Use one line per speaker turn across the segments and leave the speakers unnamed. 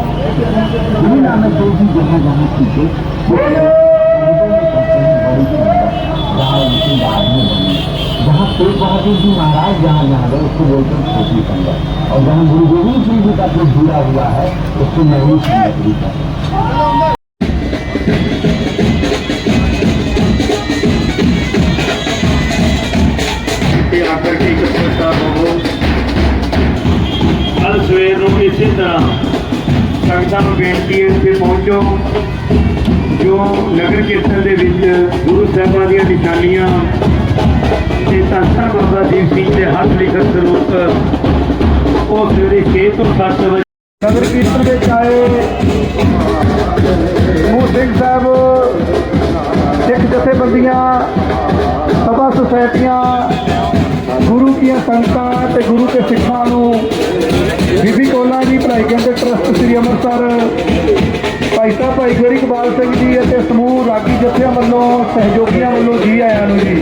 दुनिया में जो भी जहाँ जहाँ सीखे जहाँ उनकी आदमी बनी जहाँ पेड़ बहादुर जी महाराज जहाँ जहाँ गए उसको बोलते हैं छोटी संगत और जहाँ गुरु गोविंद सिंह जी का जो जुड़ा हुआ है उसको नई संगत भी कहते हैं
ਨੂੰ ਬੇਨਤੀ ਹੈ ਕਿ ਪਹੁੰਚੋ। ਜੋ ਨਗਰ ਕੀਰਤਨ ਦੇ ਵਿੱਚ ਗੁਰੂ ਸਾਹਿਬਾਂ ਦੀਆਂ ਨਿਸ਼ਾਨੀਆਂ ਤੇ ਧੰਨ ਬਾਬਾ ਦੀਪ ਸਿੰਘ ਦੇ ਹੱਥ ਲਿਖਤ ਸਰੂਪ ਉਹ ਸਵੇਰੇ 6 ਤੋਂ 7 ਵਜੇ
ਨਗਰ ਕੀਰਤਨ ਵਿੱਚ ਆਏ ਮੂਹ ਸਿੰਘ ਸਾਹਿਬ, ਸਿੱਖ ਜਥੇਬੰਦੀਆਂ, ਸਭਾ ਸੁਸਾਇਟੀਆਂ, ਗੁਰੂ ਦੀਆਂ ਸੰਗਤਾਂ ਤੇ ਗੁਰੂ ਕੇ ਸਿੱਖਾਂ ਨੂੰ ਬੀਬੀ ਕੋਲਾ ਜੀ ਭਲਾਈ ਕੇਂਦਰ ਟਰਸਟ ਸ੍ਰੀ ਅੰਮ੍ਰਿਤਸਰ। ਭਾਈ ਸਾਹਿਬ, ਭਾਈ ਗੋਰੀ ਇਕਬਾਲ ਸਿੰਘ ਜੀ ਅਤੇ ਸਮੂਹ ਰਾਗੀ ਜਥਿਆਂ ਵੱਲੋਂ, ਸਹਿਯੋਗੀਆਂ ਵੱਲੋਂ ਜੀ ਆਇਆਂ ਨੂੰ ਜੀ।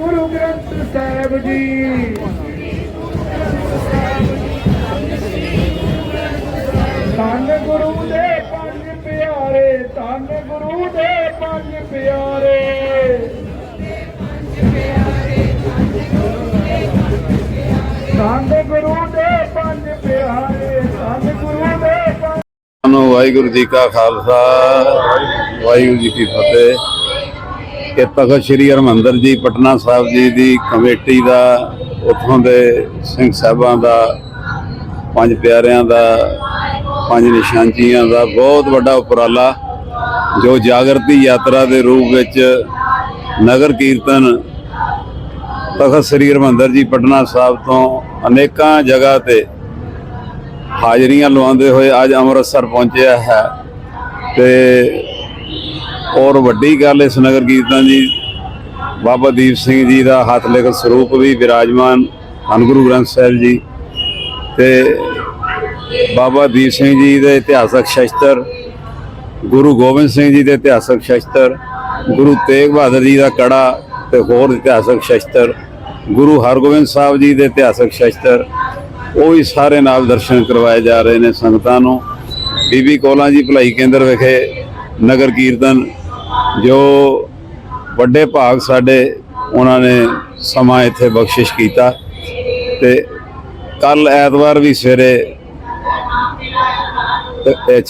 ਗੁਰੂ ਗ੍ਰੰਥ ਸਾਹਿਬ ਜੀ। ਧੰਨ ਗੁਰੂ ਦੇ ਪੰਜ ਪਿਆਰੇ, ਧੰਨ ਗੁਰੂ ਦੇ ਪੰਜ ਪਿਆਰੇ। ਧੰਨ ਗੁਰੂ ਦੇ ਪੰਜ ਪਿਆਰੇ, ਧੰਨ ਗੁਰੂ ਦੇ ਪੰਜ
ਵਾਹਿਗੁਰੂ ਜੀ ਕਾ ਖਾਲਸਾ, ਵਾਹਿਗੁਰੂ ਜੀ ਕੀ ਫਤਿਹ। ਕਿ ਤਖਤ ਸ੍ਰੀ ਹਰਮੰਦਰ ਜੀ, ਪਟਨਾ ਸਾਹਿਬ ਜੀ ਦੀ ਕਮੇਟੀ ਦਾ, ਉੱਥੋਂ ਦੇ ਸਿੰਘ ਸਾਹਿਬਾਂ ਦਾ, ਪੰਜ ਪਿਆਰਿਆਂ ਦਾ, ਪੰਜ ਨਿਸ਼ਾਨਚੀਆਂ ਦਾ ਬਹੁਤ ਵੱਡਾ ਉਪਰਾਲਾ, ਜੋ ਜਾਗਰਤੀ ਯਾਤਰਾ ਦੇ ਰੂਪ ਵਿੱਚ ਨਗਰ ਕੀਰਤਨ ਤਖਤ ਸ੍ਰੀ ਹਰਮੰਦਰ ਜੀ, ਪਟਨਾ ਸਾਹਿਬ ਤੋਂ ਅਨੇਕਾਂ ਜਗ੍ਹਾ ਤੇ ਹਾਜ਼ਰੀਆਂ ਲਵਾਉਂਦੇ ਹੋਏ ਅੱਜ ਅੰਮ੍ਰਿਤਸਰ ਪਹੁੰਚਿਆ ਹੈ। ਤੇ ਔਰ ਵੱਡੀ ਗੱਲ ਇਸ ਨਗਰ ਕੀਰਤਨ ਜੀ ਬਾਬਾ ਦੀਪ ਸਿੰਘ ਜੀ ਦਾ ਹੱਥ ਲਿਖਤ ਸਰੂਪ ਵੀ ਵਿਰਾਜਮਾਨ ਹਨ ਗੁਰੂ ਗ੍ਰੰਥ ਸਾਹਿਬ ਜੀ ਤੇ ਬਾਬਾ ਦੀਪ ਸਿੰਘ ਜੀ ਦੇ ਇਤਿਹਾਸਕ ਸ਼ਸਤਰ, ਗੁਰੂ ਗੋਬਿੰਦ ਸਿੰਘ ਜੀ ਦੇ ਇਤਿਹਾਸਕ ਸ਼ਸਤਰ, ਗੁਰੂ ਤੇਗ ਬਹਾਦਰ ਜੀ ਦਾ ਕੜਾ ਤੇ ਹੋਰ ਇਤਿਹਾਸਕ ਸ਼ਸਤਰ, ਗੁਰੂ ਹਰਗੋਬਿੰਦ ਸਾਹਿਬ ਜੀ ਦੇ ਇਤਿਹਾਸਕ ਸ਼ਸਤਰ, ਉਹ ਵੀ ਸਾਰੇ ਨਾਲ ਦਰਸ਼ਨ ਕਰਵਾਏ ਜਾ ਰਹੇ ਨੇ ਸੰਗਤਾਂ ਨੂੰ। ਬੀਬੀ ਕੋਲਾਂ ਜੀ ਭਲਾਈ ਕੇਂਦਰ ਵਿਖੇ ਨਗਰ ਕੀਰਤਨ ਜੋ ਵੱਡੇ ਭਾਗ ਸਾਡੇ ਉਹਨਾਂ ਨੇ ਸਮਾਂ ਇੱਥੇ ਬਖਸ਼ਿਸ਼ ਕੀਤਾ ਤੇ ਕੱਲ ਐਤਵਾਰ ਵੀ ਸਵੇਰੇ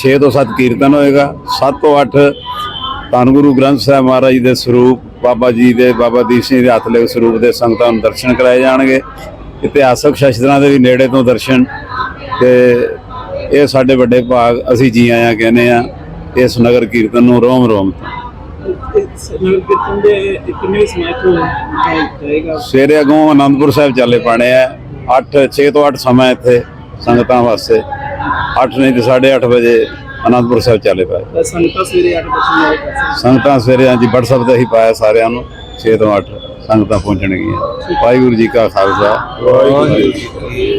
6 ਤੋਂ 7 ਕੀਰਤਨ ਹੋਏਗਾ 7 ਤੋਂ 8 ਧੰਨ ਗੁਰੂ ਗ੍ਰੰਥ ਸਾਹਿਬ ਮਹਾਰਾਜ ਜੀ ਦੇ ਸਰੂਪ, ਬਾਬਾ ਜੀ ਦੇ, ਬਾਬਾ ਦੀਪ ਸਿੰਘ ਦੇ ਹੱਥ ਲਿਖੇ ਸਰੂਪ ਦੇ ਸੰਗਤਾਂ ਨੂੰ ਦਰਸ਼ਨ ਕਰਾਏ ਜਾਣਗੇ। ਇਤਿਹਾਸਕ ਸ਼ਸਤਰਾਂ ਦੇ ਵੀ ਨੇੜੇ ਤੋਂ ਦਰਸ਼ਨ ਤੇ ਇਹ ਸਾਡੇ ਵੱਡੇ ਭਾਗ ਅਸੀਂ ਜੀ ਆਇਆਂ, ਕਹਿੰਦੇ ਆ, ਇਸ ਨਗਰ ਕੀਰਤਨ ਨੂੰ ਰੋਮ ਰੋਮ ਤੋਂ।
ਨਗਰ ਕੀਰਤਨ ਦੇ ਕਿੰਨੇ ਸਮੇਂ ਤੋਂ ਜਾਏਗਾ?
ਸਵੇਰੇ ਅਗੋਂ ਆਨੰਦਪੁਰ ਸਾਹਿਬ ਚੱਲੇ ਪਾਣੇ ਆ। 8 6 ਤੋਂ 8 ਸਮਾਂ ਇੱਥੇ ਸੰਗਤਾਂ ਵਾਸਤੇ। 8 ਨਹੀਂ ਤੇ 8:30 ਵਜੇ ਆਨੰਦਪੁਰ ਸਾਹਿਬ ਚੱਲੇ ਪਏ।
ਸੰਗਤਾਂ ਸਵੇਰੇ 8 ਵਜੇ
ਸੰਗਤਾਂ ਸਵੇਰੇ ਹਾਂਜੀ WhatsApp ਤੇ ਹੀ ਪਾਇਆ ਸਾਰਿਆਂ ਨੂੰ। 6 ਤੋਂ 8 ਸੰਗਤਾਂ ਪਹੁੰਚਣਗੀਆਂ। ਵਾਹਿਗੁਰੂ ਜੀ ਕਾ ਖਾਲਸਾ। ਵਾਹਿਗੁਰੂ ਜੀ